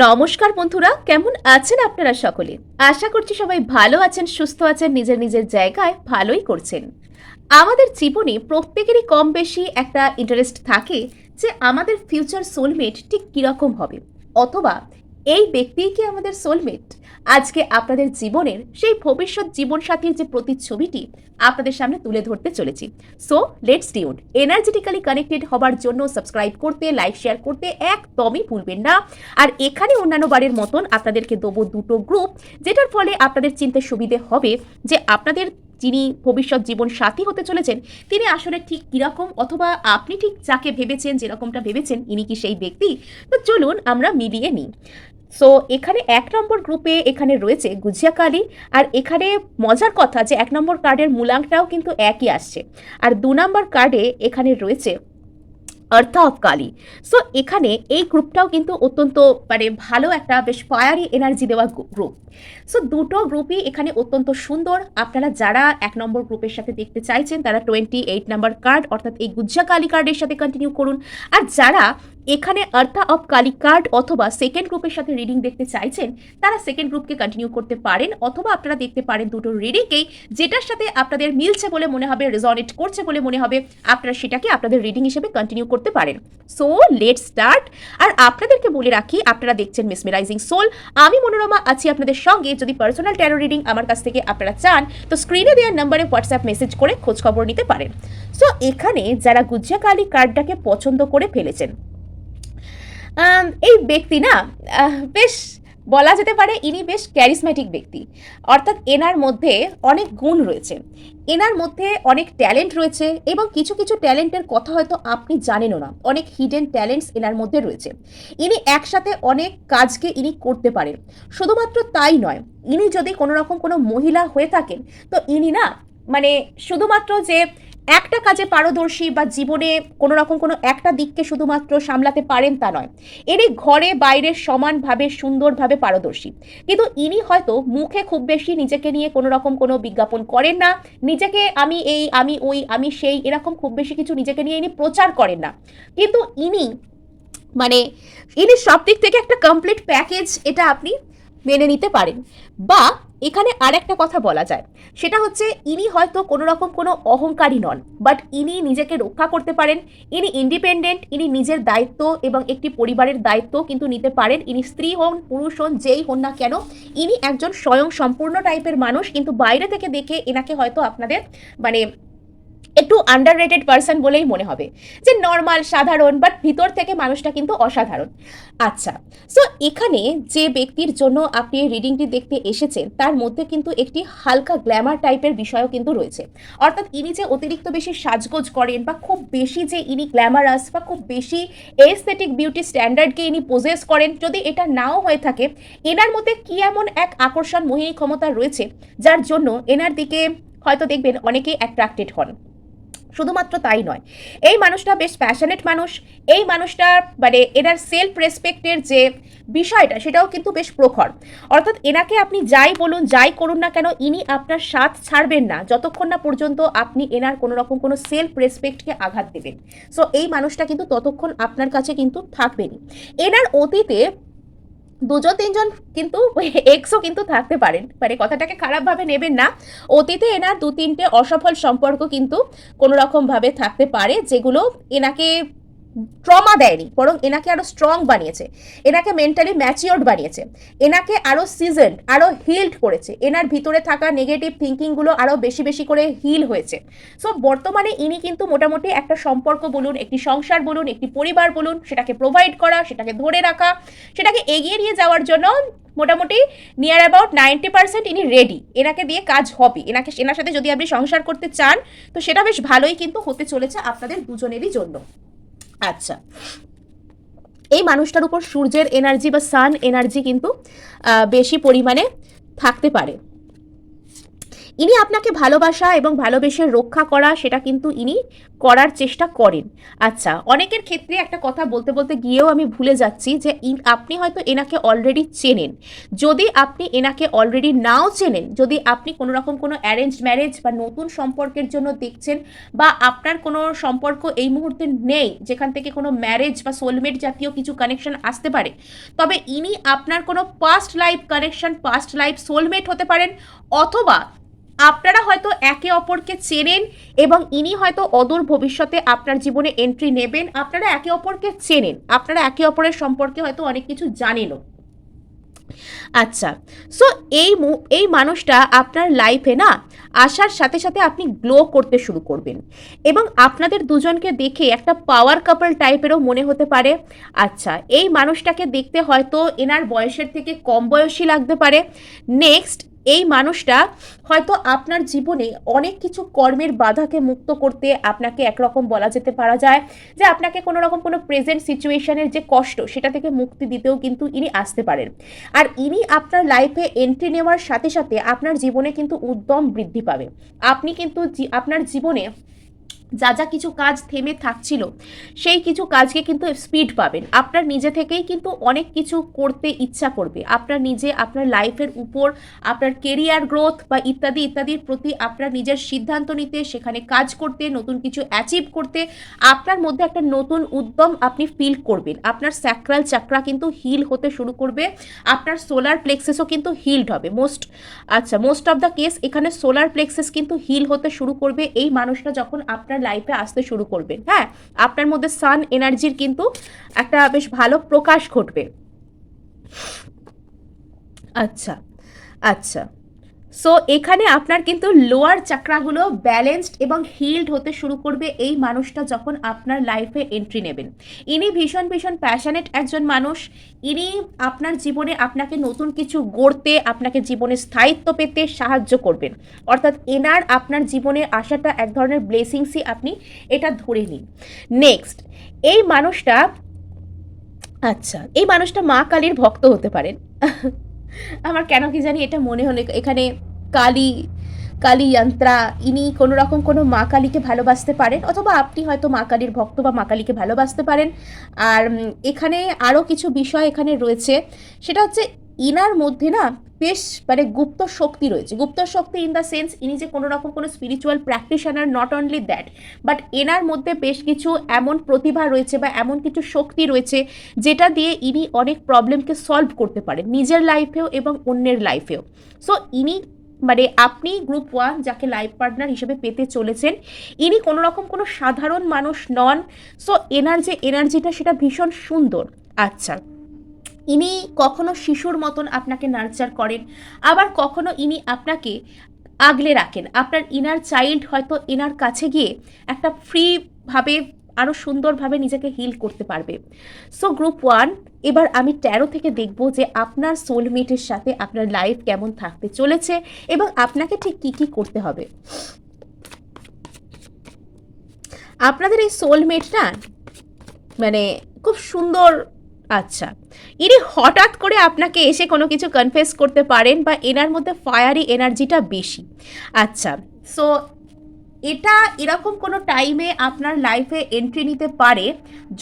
নমস্কার বন্ধুরা, কেমন আছেন আপনারা সকলে? আশা করছি সবাই ভালো আছেন, সুস্থ আছেন, নিজের নিজের জায়গায় ভালোই করছেন। আমাদের জীবনে প্রত্যেকেরই কম বেশি একটা ইন্টারেস্ট থাকে যে আমাদের ফিউচার সোলমেট ঠিক কীরকম হবে। অথবা এই ব্যক্তিই কি আমাদের সোলমেট আজকে আপনাদের জীবনের সেই ভবিষ্যৎ জীবনসাথীর যে প্রতিচ্ছবিটি আপনাদের সামনে তুলে ধরতে চলেছি। So let's tune energetically connected হবার জন্য সাবস্ক্রাইব করতে লাইক শেয়ার করতে একদমই ভুলবেন না। আর এখানে অন্যান্য বারের মতন আপনাদেরকে দেবো দুটো গ্রুপ যেটার ফলে আপনাদের চিনতে সুবিধে হবে যে আপনাদের যিনি ভবিষ্যৎ জীবন সাথী হতে চলেছেন, তিনি আসলে ঠিক কীরকম অথবা আপনি ঠিক যাকে ভেবেছেন, যেরকমটা ভেবেছেন, ইনি কি সেই ব্যক্তি? তো চলুন আমরা মিলিয়ে নিই। সো এখানে এক নম্বর গ্রুপে এখানে রয়েছে গুজিয়া কালি। আর এখানে মজার কথা যে এক নম্বর কার্ডের মূলাঙ্কটাও কিন্তু একই আসছে। আর দু নম্বর কার্ডে এখানে রয়েছে অর্থ অফ কালি সো এখানে এই গ্রুপটাও কিন্তু অত্যন্ত মানে ভালো একটা বেশ ফায়ারি এনার্জি দেওয়া গ্রুপ সো দুটো গ্রুপই এখানে অত্যন্ত সুন্দর। আপনারা যারা এক নম্বর গ্রুপের সাথে দেখতে চাইছেন, তারা টোয়েন্টি এইট নাম্বার কার্ড অর্থাৎ এই গুজ্জা কালী কার্ডের সাথে কন্টিনিউ করুন। আর যারা এখানে আর্থা অফ কালী কার্ড অথবা সেকেন্ড গ্রুপের সাথে রিডিং দেখতে চাইছেন, তারা সেকেন্ড গ্রুপকে কন্টিনিউ করতে পারেন অথবা আপনারা দেখতে পারেন দুটো রিডিংকেই যেটার সাথে আপনাদের মিলছে বলে মনে হবে রেজনেট করছে বলে মনে হবে, আপনারা সেটাকে আপনাদের রিডিং হিসেবে কন্টিনিউ করতে পারেন। সো লেট স্টার্ট আর আপনাদেরকে বলে রাখি, আপনারা দেখছেন মিসমেরাইজিং সোল আমি মনোরমা আছি আপনাদের সঙ্গে। যদি পার্সোনাল ট্যারো রিডিং আমার কাছ থেকে আপনারা চান, তো স্ক্রিনে দেওয়ার নাম্বারে হোয়াটসঅ্যাপ মেসেজ করে খোঁজ খবর নিতে পারেন। সো এখানে যারা গুজ্জা কালী কার্ডটাকে পছন্দ করে ফেলেছেন এই ব্যক্তি না বেশ বলা যেতে পারে ইনি বেশ ক্যারিসম্যাটিক ব্যক্তি। অর্থাৎ এনার মধ্যে অনেক গুণ রয়েছে। এনার মধ্যে অনেক ট্যালেন্ট রয়েছে এবং কিছু কিছু ট্যালেন্টের কথা হয়তো আপনি জানেনও না। অনেক হিডেন ট্যালেন্টস এনার মধ্যে রয়েছে। ইনি একসাথে অনেক কাজকে ইনি করতে পারেন। শুধুমাত্র তাই নয়, ইনি যদি কোনো রকম কোনো মহিলা হয়ে থাকেন, তো ইনি না মানে শুধুমাত্র যে একটা কাজে পারদর্শী বা জীবনে কোনো রকম কোনো একটা দিককে শুধুমাত্র সামলাতে পারেন তা নয়। ইনি ঘরে, বাইরে সমানভাবে, সুন্দরভাবে পারদর্শী। কিন্তু ইনি হয়তো মুখে খুব বেশি নিজেকে নিয়ে কোনো রকম কোনো বিজ্ঞাপন করেন না। নিজেকে আমি এই, আমি ওই, আমি সেই এরকম খুব বেশি কিছু নিজেকে নিয়ে ইনি প্রচার করেন না। কিন্তু ইনি মানে ইনি সব দিক থেকে একটা কমপ্লিট প্যাকেজ এটা আপনি মেনে নিতে পারেন। বা এখানে আর একটা কথা বলা যায়। সেটা হচ্ছে, ইনি হয়তো কোনো রকম কোনো অহংকারী নন বাট ইনি নিজেকে রক্ষা করতে পারেন, ইনি ইন্ডিপেন্ডেন্ট ইনি নিজের দায়িত্ব এবং একটি পরিবারের দায়িত্ব কিন্তু নিতে পারেন, ইনি স্ত্রী হন, পুরুষ হন, যেই হন না কেন, ইনি একজন স্বয়ং সম্পূর্ণ টাইপের মানুষ, কিন্তু বাইরে থেকে দেখে এনাকে হয়তো আপনাদের মানে একটু আন্ডার রেটেড পার্সন বলেই মনে হবে। যে নর্মাল সাধারণ বাট ভিতর থেকে মানুষটা কিন্তু অসাধারণ। আচ্ছা সো এখানে যে ব্যক্তির জন্য আপনি রিডিংটি দেখতে এসেছেন, তার মধ্যে কিন্তু একটি হালকা গ্ল্যামার টাইপের বিষয়ও কিন্তু রয়েছে। অর্থাৎ ইনি যে অতিরিক্ত বেশি সাজগোজ করেন বা খুব বেশি যে ইনি গ্ল্যামারাস বা খুব বেশি এস্থেটিক বিউটি স্ট্যান্ডার্ডকে ইনি পোজেস করেন, যদি এটা নাও হয়ে থাকে, এনার মধ্যে কি এমন এক আকর্ষণ মোহিনী ক্ষমতা রয়েছে, যার জন্য এনার দিকে হয়তো দেখবেন অনেকেই অ্যাট্রাক্টেড হন। শুধুমাত্র তাই নয়। এই মানুষটা বেশ প্যাশনেট মানুষ। এই মানুষটার মানে এনার সেলফ রেসপেক্টের যে বিষয়টা, সেটাও কিন্তু বেশ প্রখর। অর্থাৎ এনাকে আপনি যাই বলুন, যাই করুন না কেন, ইনি আপনার সাথ ছাড়বেন না। যতক্ষণ না পর্যন্ত আপনি এনার কোনো রকম কোনো সেলফ রেসপেক্টকে আঘাত দেবেন। সো এই মানুষটা কিন্তু ততক্ষণ আপনার কাছে কিন্তু থাকবেনই। এনার অতীতে দুজন, তিনজন কিন্তু এক্সও কিন্তু থাকতে পারেন। মানে কথাটাকে খারাপভাবে নেবেন না। অতীতে এনার দু তিনটে অসফল সম্পর্ক কিন্তু কোনো রকমভাবে থাকতে পারে, যেগুলো এনাকে ট্রমা দেয়নি, বরং এনাকে আরও স্ট্রং বানিয়েছে। এনাকে মেন্টালি ম্যাচিওর্ড বানিয়েছে। এনাকে আরও সিজন আরও হিল্ড করেছে। এনার ভিতরে থাকা নেগেটিভ থিঙ্কিংগুলো আরও বেশি বেশি করে হিল হয়েছে। সো বর্তমানে ইনি কিন্তু মোটামুটি একটা সম্পর্ক বলুন, একটি সংসার বলুন, একটি পরিবার বলুন, সেটাকে প্রোভাইড করা, সেটাকে ধরে রাখা, সেটাকে এগিয়ে নিয়ে যাওয়ার জন্য মোটামুটি নিয়ার অ্যাবাউট নাইনটি পার্সেন্ট ইনি রেডি এনাকে দিয়ে কাজ হবে। এনাকে, এনার সাথে যদি আপনি সংসার করতে চান, তো সেটা বেশ ভালোই কিন্তু হতে চলেছে আপনাদের দুজনেরই জন্য। আচ্ছা। এই মানুষটার উপর সূর্যের এনার্জি বা সান এনার্জি কিন্তু বেশি পরিমাণে থাকতে পারে। ইনি আপনাকে ভালোবাসা এবং ভালোবেসে রক্ষা করা, সেটা কিন্তু ইনি করার চেষ্টা করেন। আচ্ছা অনেকের ক্ষেত্রে একটা কথা বলতে বলতে গিয়েও আমি ভুলে যাচ্ছি যে আপনি হয়তো এনাকে অলরেডি চেনেন। যদি আপনি এনাকে অলরেডি নাও চেনেন, যদি আপনি কোনো রকম কোনো অ্যারেঞ্জ ম্যারেজ বা নতুন সম্পর্কের জন্য দেখছেন বা আপনার কোনো সম্পর্ক এই মুহূর্তে নেই, যেখান থেকে কোনো ম্যারেজ বা সোলমেট জাতীয় কিছু কানেকশন আসতে পারে, তবে ইনি আপনার কোনো past life connection past life soulmate হতে পারেন, অথবা আপনারা হয়তো একে অপরকে চেনেন এবং ইনি হয়তো অদূর ভবিষ্যতে আপনার জীবনে এন্ট্রি নেবেন। আপনারা একে অপরকে চেনেন। আপনারা একে অপরের সম্পর্কে হয়তো অনেক কিছু জানেনও। আচ্ছা সো এই এই মানুষটা আপনার লাইফে না আসার সাথে সাথে আপনি গ্লো করতে শুরু করবেন। এবং আপনাদের দুজনকে দেখে একটা পাওয়ার কাপল টাইপেরও মনে হতে পারে। আচ্ছা এই মানুষটাকে দেখতে হয়তো এনার বয়সের থেকে কম বয়সী লাগতে পারে। নেক্সট এই মানুষটা হয়তো আপনার জীবনে অনেক কিছু কর্মের বাধাকে মুক্ত করতে আপনাকে একরকম বলা যেতে পারা যায়, যে আপনাকে কোনো রকম কোনো প্রেজেন্ট সিচুয়েশনের যে কষ্ট সেটা থেকে মুক্তি দিতেও কিন্তু ইনি আসতে পারেন। আর ইনি আপনার লাইফে এন্ট্রি নেওয়ার সাথে সাথে আপনার জীবনে কিন্তু উদ্যম বৃদ্ধি পাবে। আপনি কিন্তু আপনার জীবনে যা যা কিছু কাজ থেমে থাকছিল, সেই কিছু কাজকে কিন্তু স্পিড পাবেন। আপনার নিজে থেকেই কিন্তু অনেক কিছু করতে ইচ্ছা করবে। আপনার নিজে, আপনার লাইফের উপর, আপনার কেরিয়ার গ্রোথ বা ইত্যাদি, ইত্যাদির প্রতি আপনার নিজের সিদ্ধান্ত নিতে, সেখানে কাজ করতে, নতুন কিছু অ্যাচিভ করতে, আপনার মধ্যে একটা নতুন উদ্যম আপনি ফিল করবেন। আপনার স্যাক্রাল চাকরা কিন্তু হিল হতে শুরু করবে। আপনার সোলার প্লেক্সেসও কিন্তু হিলড হবে। মোস্ট আচ্ছা মোস্ট অফ দ্য কেস এখানে সোলার প্লেক্সেস কিন্তু হিল হতে শুরু করবে। এই মানুষটা যখন আপনার লাইফে আসতে শুরু করবেন হ্যাঁ আপনার মধ্যে সান এনার্জির কিন্তু একটা বেশ ভালো প্রকাশ ঘটবে। আচ্ছা আচ্ছা। সো এখানে আপনার কিন্তু লোয়ার চাকরাগুলো ব্যালেন্সড এবং হিল্ড হতে শুরু করবে এই মানুষটা যখন আপনার লাইফে এন্ট্রি নেবেন। ইনি ভীষণ ভীষণ প্যাশনেট একজন মানুষ। ইনি আপনার জীবনে আপনাকে নতুন কিছু গড়তে, আপনাকে জীবনে স্থায়িত্ব পেতে সাহায্য করবেন। অর্থাৎ এনার আপনার জীবনে আসাটা এক ধরনের ব্লেসিংসই আপনি এটা ধরে নিন। নেক্সট এই মানুষটা আচ্ছা এই মানুষটা মা কালীর ভক্ত হতে পারেন। আমার কেন কি জানি এটা মনে হলো, এখানে কালী কালী যন্ত্রা, ইনি কোনো রকম কোনো মা কালীকে ভালোবাসতে পারেন, অথবা আপনি হয়তো মা কালীর ভক্ত বা মা কালীকে ভালোবাসতে পারেন। আর এখানে আরও কিছু বিষয় এখানে রয়েছে, সেটা হচ্ছে ইনার মধ্যে না বেশ মানে গুপ্ত শক্তি রয়েছে। গুপ্ত শক্তি ইন দ্য সেন্স ইনি যে কোনো রকম কোনো spiritual practitioner not only that but এনার মধ্যে বেশ কিছু এমন প্রতিভা রয়েছে বা এমন কিছু শক্তি রয়েছে যেটা দিয়ে ইনি অনেক প্রবলেমকে সলভ করতে পারেন, নিজের লাইফেও এবং অন্যের লাইফেও সো ইনি মানে আপনি গ্রুপ ওয়ান যাকে লাইফ পার্টনার হিসেবে পেতে চলেছেন, ইনি কোনো রকম কোনো সাধারণ মানুষ নন। সো এনার যে এনার্জিটা সেটা ভীষণ সুন্দর। আচ্ছা। ইনি কখনো শিশুর মতন আপনাকে নার্চার করেন, আবার কখনো ইনি আপনাকে আগলে রাখেন। আপনার ইনার চাইল্ড হয়তো এনার কাছে গিয়ে একটা ফ্রিভাবে আরও সুন্দরভাবে নিজেকে হিল করতে পারবে। সো গ্রুপ ওয়ান এবার আমি ট্যারো থেকে দেখব যে আপনার সোলমেটের সাথে আপনার লাইফ কেমন থাকতে চলেছে এবং আপনাকে ঠিক কী কী করতে হবে। আপনাদের এই সোলমেট না মানে খুব সুন্দর আচ্ছা। ইনি হঠাৎ করে আপনাকে এসে কোনো কিছু কনফেস করতে পারেন বা এনার মধ্যে ফায়ারি এনার্জিটা বেশি। আচ্ছা সো এটা এরকম কোনো টাইমে আপনার লাইফে এন্ট্রি নিতে পারে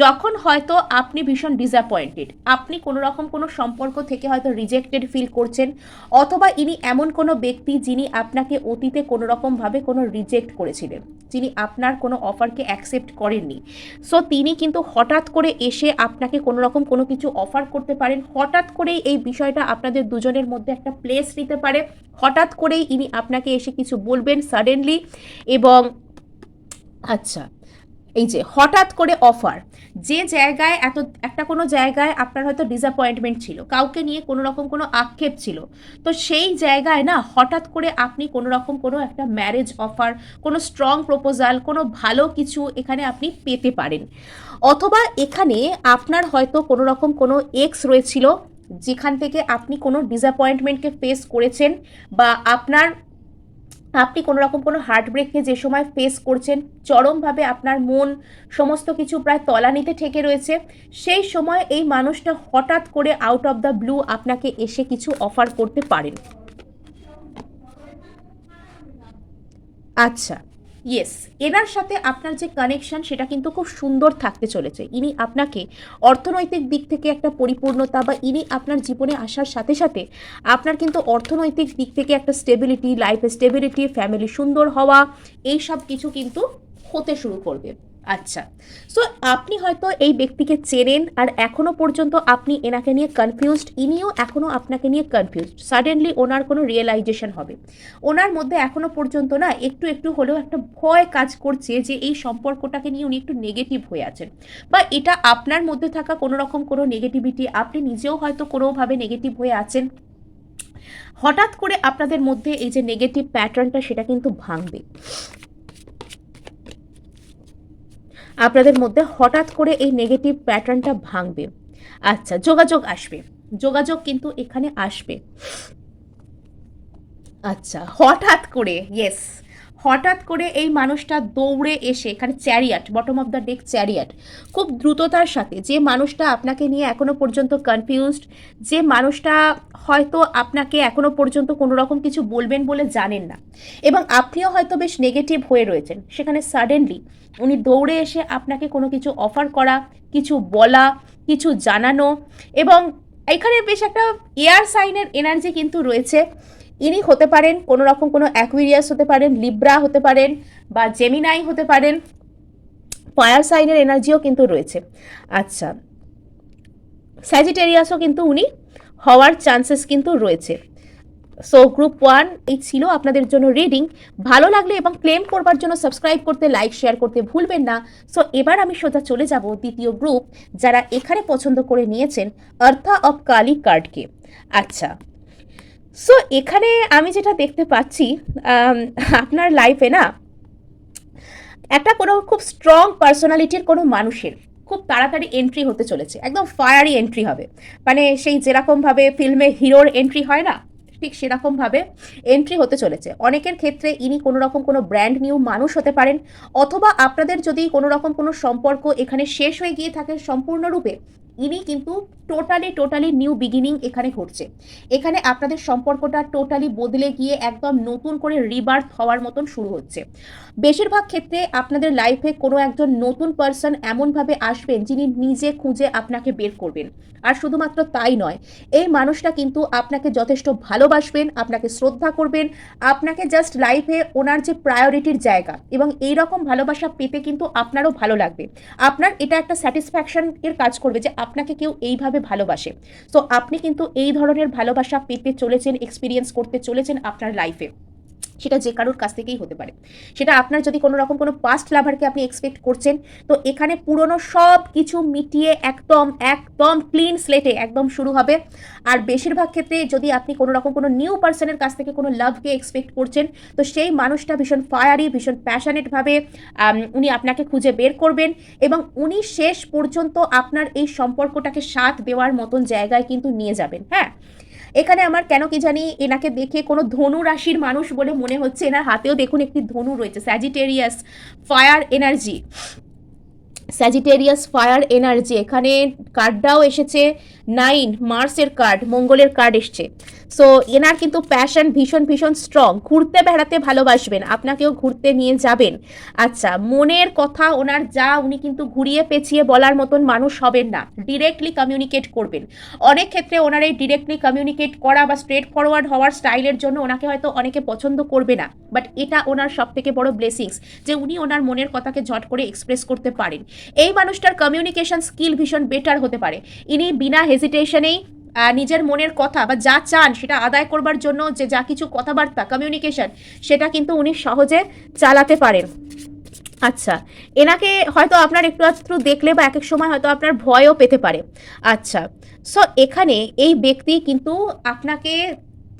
যখন হয়তো আপনি ভীষণ ডিসঅ্যাপয়েন্টেড আপনি কোনো রকম কোনো সম্পর্ক থেকে হয়তো রিজেক্টেড ফিল করছেন অথবা ইনি এমন কোনো ব্যক্তি যিনি আপনাকে অতীতে কোনো রকমভাবে কোনো রিজেক্ট করেছিলেন, যিনি আপনার কোনো অফারকে অ্যাকসেপ্ট করেননি। সো তিনি কিন্তু হঠাৎ করে এসে আপনাকে কোনো রকম কোনো কিছু অফার করতে পারেন, হঠাৎ করেই এই বিষয়টা আপনাদের দুজনের মধ্যে একটা প্লেস নিতে পারে, হঠাৎ করেই ইনি আপনাকে এসে কিছু বলবেন সাডেনলি এবং আচ্ছা এই যে হঠাৎ করে অফার যে জায়গায় এত, একটা কোনো জায়গায় আপনার হয়তো ডিসঅ্যাপয়েন্টমেন্ট ছিল, কাউকে নিয়ে কোনো রকম কোনো আক্ষেপ ছিল, তো সেই জায়গায় না হঠাৎ করে আপনি কোনো রকম কোনো একটা ম্যারেজ অফার কোনো স্ট্রং প্রপোজাল কোনো ভালো কিছু এখানে আপনি পেতে পারেন। অথবা এখানে আপনার হয়তো কোনো রকম কোনো এক্স রয়েছিল, যেখান থেকে আপনি কোনো ডিসঅ্যাপয়েন্টমেন্টকে ফেস করেছেন বা আপনার আপনি কোনো রকম কোনো হার্টব্রেককে যে সময় ফেস করছেন, চরমভাবে আপনার মন সমস্ত কিছু প্রায় তলানিতে ঠেকে রয়েছে, সেই সময় এই মানুষটা হঠাৎ করে আউট অফ দ্য ব্লু আপনাকে এসে কিছু অফার করতে পারেন। আচ্ছা। ইয়েস এনার সাথে আপনার যে কানেকশন সেটা কিন্তু খুব সুন্দর থাকতে চলেছে। ইনি আপনাকে অর্থনৈতিক দিক থেকে একটা পরিপূর্ণতা বা ইনি আপনার জীবনে আসার সাথে সাথে আপনার কিন্তু অর্থনৈতিক দিক থেকে একটা স্টেবিলিটি লাইফ স্টেবিলিটি ফ্যামিলি সুন্দর হওয়া, এই সব কিছু কিন্তু হতে শুরু করবে। আচ্ছা। সো আপনি হয়তো এই ব্যক্তিকে চেনেন আর এখনও পর্যন্ত আপনি এনাকে নিয়ে কনফিউজড ইনিও এখনও আপনাকে নিয়ে কনফিউজড সাডেনলি ওনার কোনো রিয়েলাইজেশন হবে। ওনার মধ্যে এখনও পর্যন্ত না একটু একটু হলেও একটা ভয় কাজ করছে যে এই সম্পর্কটাকে নিয়ে উনি একটু নেগেটিভ হয়ে আছেন। বা এটা আপনার মধ্যে থাকা কোনো রকম কোনো নেগেটিভিটি আপনি নিজেও হয়তো কোনোভাবে নেগেটিভ হয়ে আছেন। হঠাৎ করে আপনাদের মধ্যে এই যে নেগেটিভ প্যাটার্নটা সেটা কিন্তু ভাঙবে। আপনাদের মধ্যে হঠাৎ করে এই নেগেটিভ প্যাটার্নটা ভাঙবে। আচ্ছা যোগাযোগ আসবে। যোগাযোগ কিন্তু এখানে আসবে। আচ্ছা হঠাৎ করে ইয়েস হঠাৎ করে এই মানুষটা দৌড়ে এসে, এখানে chariot bottom of the deck chariot খুব দ্রুততার সাথে যে মানুষটা আপনাকে নিয়ে এখনও পর্যন্ত কনফিউজড যে মানুষটা হয়তো আপনাকে এখনও পর্যন্ত কোনো রকম কিছু বলবেন বলে জানেন না এবং আপনিও হয়তো বেশ নেগেটিভ হয়ে রয়েছেন। সেখানে সাডেনলি উনি দৌড়ে এসে আপনাকে কোনো কিছু অফার করা, কিছু বলা, কিছু জানানো এবং এখানে বেশ একটা এয়ার সাইনের এনার্জি কিন্তু রয়েছে। ইনি হতে পারেন, কোনো রকম কোনো অ্যাকুইরিয়াস হতে পারেন লিব্রা হতে পারেন বা জেমিনাই হতে পারেন ফায়ার সাইনের এনার্জিও কিন্তু রয়েছে। আচ্ছা স্যাজিটেরিয়াসও কিন্তু উনি হওয়ার চান্সেস কিন্তু রয়েছে। সো গ্রুপ ওয়ান এই ছিল আপনাদের জন্য রিডিং ভালো লাগলে এবং ক্লেম করবার জন্য সাবস্ক্রাইব করতে লাইক শেয়ার করতে ভুলবেন না। সো এবার আমি সোজা চলে যাব দ্বিতীয় গ্রুপ যারা এখানে পছন্দ করে নিয়েছেন অর্থা অফ কালি কার্ডকে আচ্ছা সো এখানে আমি যেটা দেখতে পাচ্ছি আপনার লাইফে না একটা কোনো খুব স্ট্রং পার্সোনালিটির কোনো মানুষের খুব তাড়াতাড়ি এন্ট্রি হতে চলেছে। একদম ফায়ারি এন্ট্রি হবে। মানে সেই যেরকমভাবে ফিল্মে হিরোর এন্ট্রি হয় না, ঠিক সেরকমভাবে এন্ট্রি হতে চলেছে। অনেকের ক্ষেত্রে ইনি কোনো রকম কোনো ব্র্যান্ড নিউ মানুষ হতে পারেন, অথবা আপনাদের যদি কোনো রকম কোনো সম্পর্ক এখানে শেষ হয়ে গিয়ে থাকে সম্পূর্ণরূপে ইনি কিন্তু টোটালি টোটালি নিউ বিগিনিং এখানে ঘটছে। এখানে আপনাদের সম্পর্কটা টোটালি বদলে গিয়ে একদম নতুন করে রিবার্থ হওয়ার মতন শুরু হচ্ছে। বেশিরভাগ ক্ষেত্রে আপনাদের লাইফে কোনো একজন নতুন পার্সন এমনভাবে আসবেন যিনি নিজে খুঁজে আপনাকে বের করবেন। আর শুধুমাত্র তাই নয়, এই মানুষটা কিন্তু আপনাকে যথেষ্ট ভালোবাসবেন, আপনাকে শ্রদ্ধা করবেন, আপনাকে জাস্ট লাইফে ওনার যে প্রায়োরিটির জায়গা এবং এই রকম ভালোবাসা পেতে কিন্তু আপনারও ভালো লাগবে। আপনার এটা একটা স্যাটিসফ্যাকশন এর কাজ করবে যে আপনাকে কেউ এইভাবে ভালোবাসে। সো আপনি কিন্তু এই ধরনের ভালোবাসা পেতে চলেছেন এক্সপিরিয়েন্স করতে চলেছেন আপনার লাইফে সেটা যে কারোর কাছ থেকেই হতে পারে। সেটা আপনার যদি কোনো রকম কোনো পাস্ট লাভারকে আপনি এক্সপেক্ট করছেন, তো এখানে পুরনো সব কিছু মিটিয়ে একদম একদম ক্লিন স্লেটে একদম শুরু হবে। আর বেশিরভাগ ক্ষেত্রে যদি আপনি কোনো রকম কোনো নিউ পার্সনের কাছ থেকে কোনো লাভকে এক্সপেক্ট করছেন, তো সেই মানুষটা ভীষণ ফায়ারি ভীষণ প্যাশনেটভাবে উনি আপনাকে খুঁজে বের করবেন এবং উনি শেষ পর্যন্ত আপনার এই সম্পর্কটাকে সাথ দেওয়ার মতন জায়গায় কিন্তু নিয়ে যাবেন হ্যাঁ? এখানে আমার কেন কি জানি এনাকে দেখে কোনো ধনু রাশির মানুষ বলে মনে হচ্ছে। এনার হাতেও দেখুন একটি ধনু রয়েছে Sagittarius fire energy Sagittarius fire energy এখানে কার্ডটাও এসেছে। নাইন মার্সের কার্ড মঙ্গলের কার্ড এসছে। সো এনার কিন্তু প্যাশন ভীষণ ভীষণ স্ট্রং ঘুরতে, বেড়াতে ভালোবাসবেন, আপনাকেও ঘুরতে নিয়ে যাবেন। আচ্ছা মনের কথা, ওনার যা, উনি কিন্তু ঘুরিয়ে পেঁচিয়ে বলার মতন মানুষ হবেন না। ডিরেক্টলি কমিউনিকেট করবেন। অনেক ক্ষেত্রে ওনার এই ডিরেক্টলি কমিউনিকেট করা বা স্ট্রেট ফরওয়ার্ড হওয়ার স্টাইলের জন্য ওনাকে হয়তো অনেকে পছন্দ করবে না। বাট এটা ওনার সব থেকে বড় ব্লেসিংস যে উনি ওনার মনের কথাকে ঝট করে এক্সপ্রেস করতে পারেন। এই মানুষটার কমিউনিকেশন স্কিল ভীষণ বেটার হতে পারে। ইনি বিনা হেজিটেশনেই নিজের মনের কথা বা যা চান সেটা আদায় করবার জন্য যে যা কিছু কথাবার্তা কমিউনিকেশন সেটা কিন্তু উনি সহজে চালাতে পারেন। আচ্ছা এনাকে হয়তো আপনার একটু একটু দেখলে বা এক এক সময় হয়তো আপনার ভয়ও পেতে পারে। আচ্ছা সো এখানে এই ব্যক্তি কিন্তু আপনাকে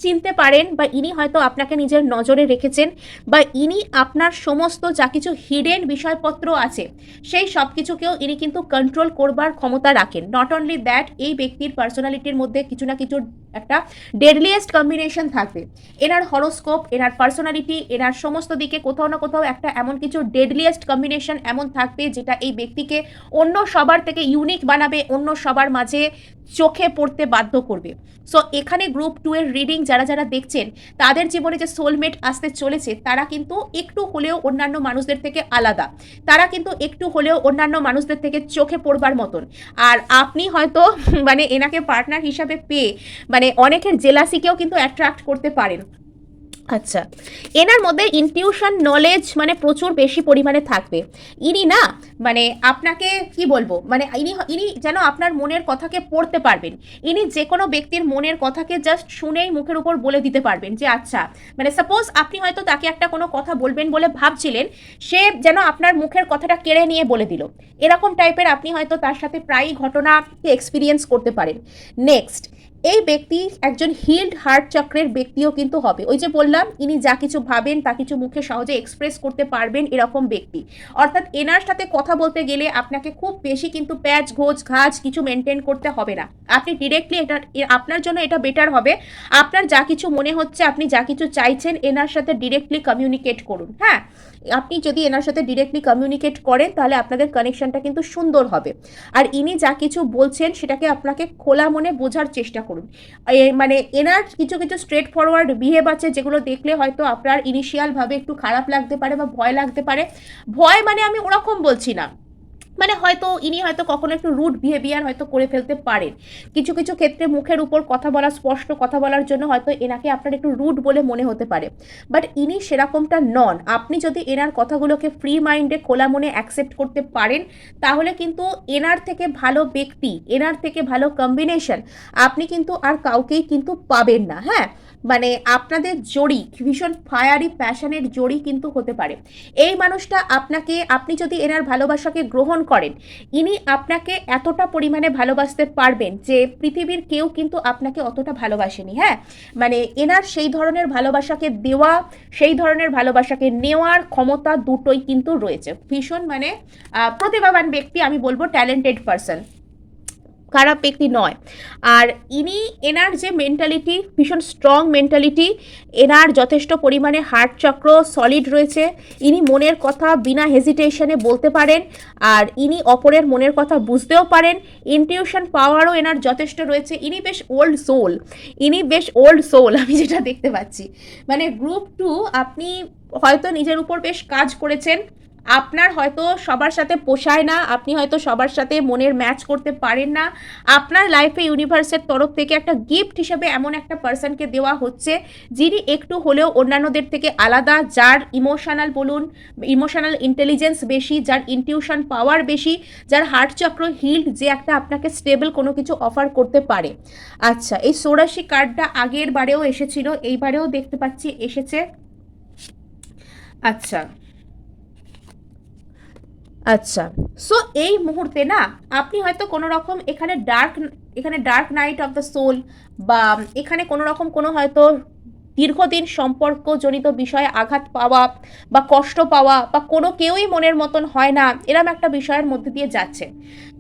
চিনতে পারেন বা ইনি হয়তো আপনাকে নিজের নজরে রেখেছেন বা ইনি আপনার সমস্ত যা কিছু হিডেন বিষয়পত্র আছে, সেই সব কিছুকেও ইনি কিন্তু কন্ট্রোল করবার ক্ষমতা রাখেন। নট অনলি দ্যাট এই ব্যক্তির পার্সোনালিটির মধ্যে কিছু না কিছু একটা ডেডলিয়েস্ট কম্বিনেশন থাকবে। এনার হরোস্কোপ এনার পার্সোনালিটি এনার সমস্ত দিকে কোথাও না কোথাও একটা এমন কিছু ডেডলিয়েস্ট কম্বিনেশন এমন থাকবে যেটা এই ব্যক্তিকে অন্য সবার থেকে ইউনিক বানাবে, অন্য সবার মাঝে চোখে পড়তে বাধ্য করবে। সো এখানে গ্রুপ টু এর রিডিং যারা যারা দেখছেন, তাদের জীবনে যে সোলমেট আসতে চলেছে, তারা কিন্তু একটু হলেও অন্যান্য মানুষদের থেকে আলাদা। তারা কিন্তু একটু হলেও অন্যান্য মানুষদের থেকে চোখে পড়বার মতন। আর আপনি হয়তো মানে এনাকে পার্টনার হিসাবে পেয়ে মানে অনেকের জেলাসিকেও কিন্তু অ্যাট্রাক্ট করতে পারেন। আচ্ছা। এনার মধ্যে ইনটিউশন নলেজ মানে প্রচুর বেশি পরিমাণে থাকবে। ইনি না মানে আপনাকে কি বলব? মানে ইনি ইনি যেন আপনার মনের কথাকে পড়তে পারবেন। ইনি যে কোনো ব্যক্তির মনের কথাকে জাস্ট শুনেই মুখের উপর বলে দিতে পারবেন যে আচ্ছা। মানে সাপোজ আপনি হয়তো তাকে একটা কোনো কথা বলবেন বলে ভাবছিলেন, সে যেন আপনার মুখের কথাটা কেড়ে নিয়ে বলে দিল। এরকম টাইপের আপনি হয়তো তার সাথে প্রায়ই ঘটনাকে এক্সপিরিয়েন্স করতে পারেন। নেক্সট এই ব্যক্তি একজন হিল্ড হার্ট চক্রের ব্যক্তিও কিন্তু হবে। ওই যে বললাম, ইনি যা কিছু ভাবেন, তা কিছু মুখে সহজে এক্সপ্রেস করতে পারবেন এরকম ব্যক্তি। অর্থাৎ এনার সাথে কথা বলতে গেলে আপনাকে খুব বেশি কিন্তু প্যাচ ঘোজ ঘাজ কিছু মেনটেন করতে হবে না। আপনি ডিরেক্টলি এটা আপনার জন্য এটা বেটার হবে। আপনার যা কিছু মনে হচ্ছে, আপনি যা কিছু চাইছেন, এনার সাথে ডিরেক্টলি কমিউনিকেট করুন। হ্যাঁ? আপনি যদি এনার সাথে ডিরেক্টলি কমিউনিকেট করেন, তাহলে আপনাদের কানেকশনটা কিন্তু সুন্দর হবে। আর ইনি যা কিছু বলছেন, সেটাকে আপনাকে খোলা মনে বোঝার চেষ্টা করুন। মানে এনার কিছু কিছু স্ট্রেট ফরওয়ার্ড বিহেভ আছে, যেগুলো দেখলে হয়তো আপনার ইনিশিয়ালভাবে একটু খারাপ লাগতে পারে বা ভয় লাগতে পারে। ভয় মানে আমি ওরকম বলছি না। মানে হয়তো ইনি হয়তো কখনো একটু রুড বিহেভিয়ার হয়তো করে ফেলতে পারেন। কিছু কিছু ক্ষেত্রে মুখের উপর কথা বলা, স্পষ্ট কথা বলার জন্য হয়তো এনাকে আপনার একটু রুড বলে মনে হতে পারে। বাট ইনি সেরকমটা নন। আপনি যদি এনার কথাগুলোকে ফ্রি মাইন্ডে খোলা মনে অ্যাকসেপ্ট করতে পারেন, তাহলে কিন্তু এনার থেকে ভালো ব্যক্তি, এনার থেকে ভালো কম্বিনেশন আপনি কিন্তু আর কাউকেই কিন্তু পাবেন না হ্যাঁ? মানে আপনাদের জড়ি, ভীষণ ফায়ারি প্যাশনের জড়ি কিন্তু হতে পারে। এই মানুষটা আপনাকে, আপনি যদি এনার ভালোবাসাকে গ্রহণ করেন, ইনি আপনাকে এতটা পরিমাণে ভালোবাসতে পারবেন যে পৃথিবীর কেউ কিন্তু আপনাকে অতটা ভালোবাসেনি হ্যাঁ? মানে এনার সেই ধরনের ভালোবাসাকে দেওয়া, সেই ধরনের ভালোবাসাকে নেওয়ার ক্ষমতা দুটোই কিন্তু রয়েছে। ভীষণ মানে প্রতিভাবান ব্যক্তি আমি বলব ট্যালেন্টেড পারসন খারাপ ব্যক্তি নয়। আর ইনি, এনার যে মেন্টালিটি ভীষণ স্ট্রং মেন্টালিটি এনার যথেষ্ট পরিমাণে হার্ট চক্র সলিড রয়েছে। ইনি মনের কথা বিনা হেজিটেশনে বলতে পারেন, আর ইনি অপরের মনের কথা বুঝতেও পারেন। ইনটিউশন পাওয়ারও এনার যথেষ্ট রয়েছে। ইনি বেশ ওল্ড সোল ইনি বেশ ওল্ড সোল আমি যেটা দেখতে পাচ্ছি। মানে গ্রুপ টু আপনি হয়তো নিজের উপর বেশ কাজ করেছেন। আপনার হয়তো সবার সাথে পোষায় না, আপনি হয়তো সবার সাথে মনের ম্যাচ করতে পারেন না। আপনার লাইফে ইউনিভার্সের তরফ থেকে একটা গিফট হিসেবে এমন একটা পার্সনকে দেওয়া হচ্ছে, যিনি একটু হলেও অন্যান্যদের থেকে আলাদা, যার ইমোশনাল বলুন ইমোশনাল ইন্টেলিজেন্স বেশি, যার ইনটিউশন পাওয়ার বেশি, যার হার্ট চক্র হিল্ড যে একটা আপনাকে স্টেবল কোনো কিছু অফার করতে পারে। আচ্ছা এই ষোড়শী কার্ডটা আগের বারেও এসেছিল, এইবারেও দেখতে পাচ্ছি, এসেছে। আচ্ছা আচ্ছা সো এই মুহূর্তে না, আপনি হয়তো কোনো রকম এখানে ডার্ক এখানে dark night of the soul বা এখানে কোনো রকম কোনো হয়তো দীর্ঘদিন সম্পর্কজনিত বিষয়ে আঘাত পাওয়া বা কষ্ট পাওয়া বা কোনো কেউই মনের মতন হয় না, এরম একটা বিষয়ের মধ্যে দিয়ে যাচ্ছে।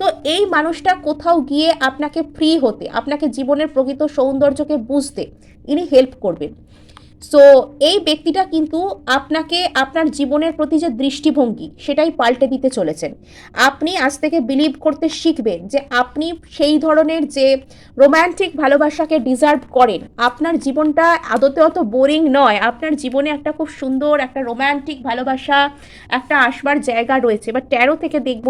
তো এই মানুষটা কোথাও গিয়ে আপনাকে ফ্রি হতে, আপনাকে জীবনের প্রকৃত সৌন্দর্যকে বুঝতে, ইনি হেল্প করবেন। সো এই ব্যক্তিটা কিন্তু আপনাকে আপনার জীবনের প্রতি যে দৃষ্টিভঙ্গি, সেটাই পাল্টে দিতে চলেছেন। আপনি আজ থেকে বিলিভ করতে শিখবেন যে আপনি সেই ধরনের যে রোম্যান্টিক ভালোবাসাকে ডিজার্ভ করেন, আপনার জীবনটা আদতে অত বোরিং নয়। আপনার জীবনে একটা খুব সুন্দর, একটা রোম্যান্টিক ভালোবাসা, একটা আসবার জায়গা রয়েছে। বা ট্যারো থেকে দেখব,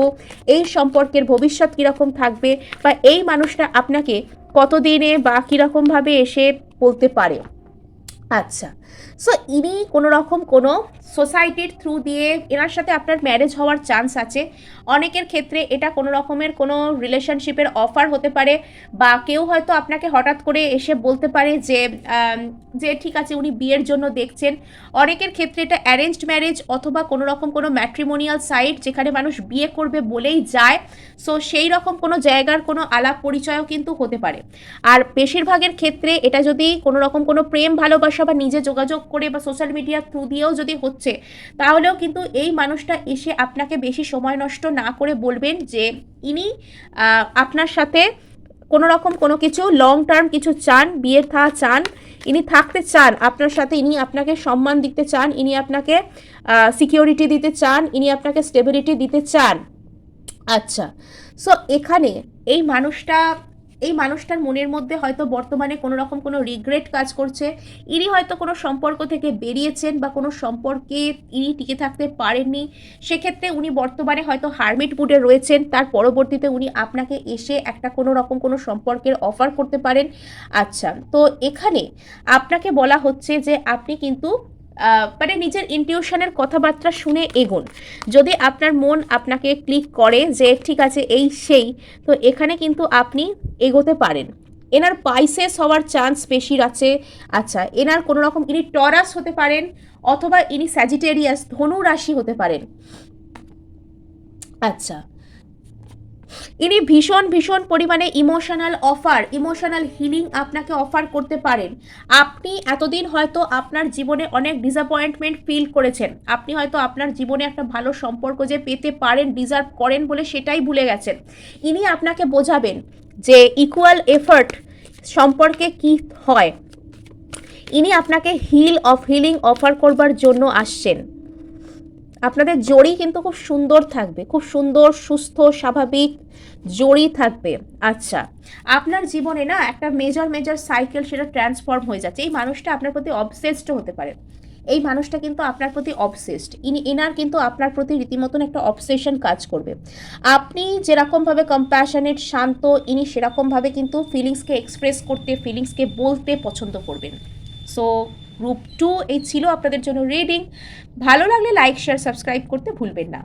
এই সম্পর্কের ভবিষ্যৎ কীরকম থাকবে বা এই মানুষটা আপনাকে কতদিনে বা কীরকমভাবে এসে বলতে পারে। আচ্ছা। সো ইনি কোনো রকম কোনো সোসাইটির থ্রু দিয়ে এনার সাথে আপনার ম্যারেজ হওয়ার চান্স আছে। অনেকের ক্ষেত্রে এটা কোনো রকমের কোনো রিলেশনশিপের অফার হতে পারে বা কেউ হয়তো আপনাকে হঠাৎ করে এসে বলতে পারে যে যে ঠিক আছে, উনি বিয়ের জন্য দেখছেন। অনেকের ক্ষেত্রে এটা অ্যারেঞ্জড ম্যারেজ অথবা কোনো রকম কোনো ম্যাট্রিমোনিয়াল সাইট যেখানে মানুষ বিয়ে করবে বলেই যায়। সো সেই রকম কোনো জায়গার কোনো আলাপ পরিচয়ও কিন্তু হতে পারে। আর বেশিরভাগের ক্ষেত্রে এটা যদি কোনো রকম কোনো প্রেম, ভালোবাসা বা নিজে যোগাযোগ করে বা সোশ্যাল মিডিয়ার থ্রু দিয়েও যদি হচ্ছে, তাহলেও কিন্তু এই মানুষটা এসে আপনাকে বেশি সময় নষ্ট না করে বলবেন যে ইনি আপনার সাথে কোনো রকম কোনো কিছু লং টার্ম কিছু চান, বিয়ের থা চান, ইনি থাকতে চান, আপনার সাথে ইনি আপনাকে সম্মান দিতে চান, ইনি আপনাকে সিকিউরিটি দিতে চান, ইনি আপনাকে স্টেবিলিটি দিতে চান। আচ্ছা সো এখানে এই মানুষটা এই মানুষটার মনের মধ্যে হয়তো বর্তমানে কোনো রকম কোনো রিগ্রেট কাজ করছে। ইনি হয়তো কোনো সম্পর্ক থেকে বেরিয়েছেন বা কোনো সম্পর্কে ইনি টিকে থাকতে পারেননি। সেক্ষেত্রে উনি বর্তমানে হয়তো হারমিট মুডে রয়েছেন। তার পরবর্তীতে উনি আপনাকে এসে একটা কোনো রকম কোনো সম্পর্কের অফার করতে পারেন। আচ্ছা তো এখানে আপনাকে বলা হচ্ছে যে আপনি কিন্তু মানে নিজের ইনটিউশনের কথাবার্তা শুনে এগোন। যদি আপনার মন আপনাকে ক্লিক করে যে, ঠিক আছে, এই সেই, তো এখানে কিন্তু আপনি এগোতে পারেন। এনার পাইসেস হওয়ার চান্স বেশি আছে। আচ্ছা এনার কোনো রকম ইনি টরাস হতে পারেন অথবা ইনি স্যাজিটেরিয়াস ধনু রাশি হতে পারেন। আচ্ছা ইনি ভীষণ ভীষণ পরিমাণে ইমোশনাল অফার ইমোশনাল হিলিং আপনাকে অফার করতে পারেন। আপনি এতদিন হয়তো আপনার জীবনে অনেক ডিসঅ্যাপয়েন্টমেন্ট ফিল করেছেন। আপনি হয়তো আপনার জীবনে একটা ভালো সম্পর্ক যে পেতে পারেন ডিজার্ভ করেন বলে সেটাই ভুলে গেছেন। ইনি আপনাকে বোঝাবেন যে ইকুয়াল এফর্ট সম্পর্কে কি হয়। ইনি আপনাকে হিল অফ হিলিং অফার করবার জন্য আসছেন। আপনাদের জড়ি কিন্তু খুব সুন্দর থাকবে, খুব সুন্দর, সুস্থ, স্বাভাবিক জড়ি থাকবে। আচ্ছা আপনার জীবনে না একটা মেজর মেজর সাইকেল সেটা ট্রান্সফর্ম হয়ে যাচ্ছে। এই মানুষটা আপনার প্রতি অবসেসড হতে পারে। এই মানুষটা কিন্তু আপনার প্রতি অবসেসড ইনি এনার কিন্তু আপনার প্রতি রীতিমতন একটা অবসেশন কাজ করবে। আপনি যেরকমভাবে কম্প্যাশনেট শান্ত, ইনি সেরকমভাবে কিন্তু ফিলিংসকে এক্সপ্রেস করতে ফিলিংসকে বলতে পছন্দ করবেন। সো গ্রুপ টু এই ছিল আপনাদের জন্য রিডিং ভালো লাগলে লাইক শেয়ার সাবস্ক্রাইব করতে ভুলবেন না।